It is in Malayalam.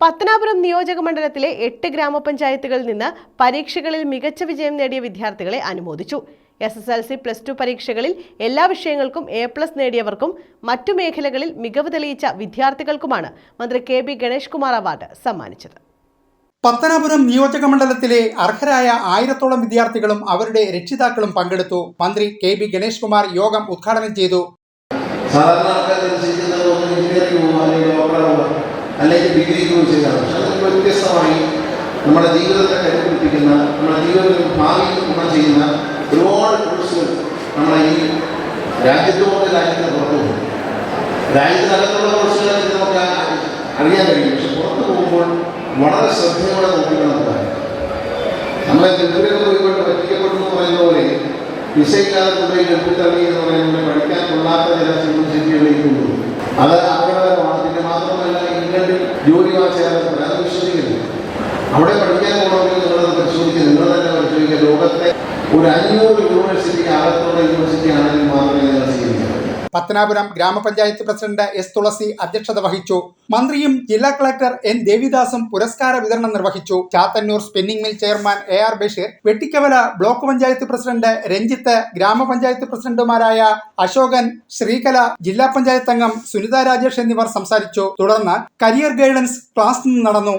പത്തനാപുരം നിയോജക മണ്ഡലത്തിലെ എട്ട് ഗ്രാമപഞ്ചായത്തുകളിൽ നിന്ന് പരീക്ഷകളിൽ മികച്ച വിജയം നേടിയ വിദ്യാർത്ഥികളെ അനുമോദിച്ചു. S S L C plus two പരീക്ഷകളിൽ എല്ലാ വിഷയങ്ങൾക്കും എ പ്ലസ് നേടിയവർക്കും മറ്റു മേഖലകളിൽ മികവ് തെളിയിച്ച വിദ്യാർത്ഥികൾക്കുമാണ് മന്ത്രി K B Ganesh Kumar award സമ്മാനിച്ചത്. പത്തനാപുരം നിയോജക മണ്ഡലത്തിലെ അർഹരായ ആയിരത്തോളം വിദ്യാർത്ഥികളും അവരുടെ രക്ഷിതാക്കളും പങ്കെടുത്തു. മന്ത്രി കെ ബി ഗണേഷ് കുമാർ യോഗം ഉദ്ഘാടനം ചെയ്തു. സാധാരണ അല്ലെങ്കിൽ വിഗ്രഹിക്കുകയും പോയി ചെയ്താണ്. പക്ഷെ അതൊരു വ്യത്യസ്തമായി നമ്മുടെ ജീവിതത്തെ കരുപിടിപ്പിക്കുന്ന നമ്മുടെ ജീവിതത്തിൽ ഭാവിയിൽ ഗുണം ചെയ്യുന്ന ഒരുപാട് കോഴ്സുകൾ നമ്മുടെ ഈ രാജ്യത്തോടെ രാജ്യത്തിന് പുറത്തു പോകും. രാജ്യത്തിനകത്തുള്ള കോഴ്സുകളെ നമുക്ക് അറിയാൻ കഴിയും. പക്ഷെ പുറത്തു പോകുമ്പോൾ വളരെ ശ്രദ്ധയോടെ നോക്കിക്കണം നമ്മളെ ഗൾഫിലൊക്കെ പോയിക്കൊണ്ട് പറ്റിക്കപ്പെട്ടു എന്ന് പറയുന്ന പോലെ വിസയില്ലാതെ കൊണ്ടുപോയി ഗൾഫിൽ തള്ളി പഠിക്കാൻ കൊള്ളാത്ത ചില യൂണിവേഴ്സിറ്റികളിലേക്ക് കൊണ്ടുപോകും അത് അവിടെ പഠിക്കാൻ പോകണമെങ്കിൽ നിങ്ങളത് പരിശോധിക്കുക. നിങ്ങൾ തന്നെ പരിശോധിക്കുക. ലോകത്തെ ഒരു അഞ്ഞൂറ് യൂണിവേഴ്സിറ്റി അകത്തുള്ള യൂണിവേഴ്സിറ്റി ആണെങ്കിൽ മാത്രമേ നിങ്ങൾ സ്വീകരിക്കാൻ പത്തനാപുരം ഗ്രാമപഞ്ചായത്ത് പ്രസിഡന്റ് എസ് തുളസി അധ്യക്ഷത വഹിച്ചു. മന്ത്രിയും ജില്ലാ കളക്ടർ എൻ ദേവിദാസും പുരസ്കാര വിതരണം നിർവഹിച്ചു. Chathannoor spinning mill chairman A R Basheer Vettikkavala block panchayat president Ranjith ഗ്രാമപഞ്ചായത്ത് പ്രസിഡന്റുമാരായ അശോകൻ ശ്രീകല ജില്ലാ പഞ്ചായത്ത് അംഗം സുനിത രാജേഷ് എന്നിവർ സംസാരിച്ചു. തുടർന്ന് കരിയർ ഗൈഡൻസ് ക്ലാസ് നടന്നു.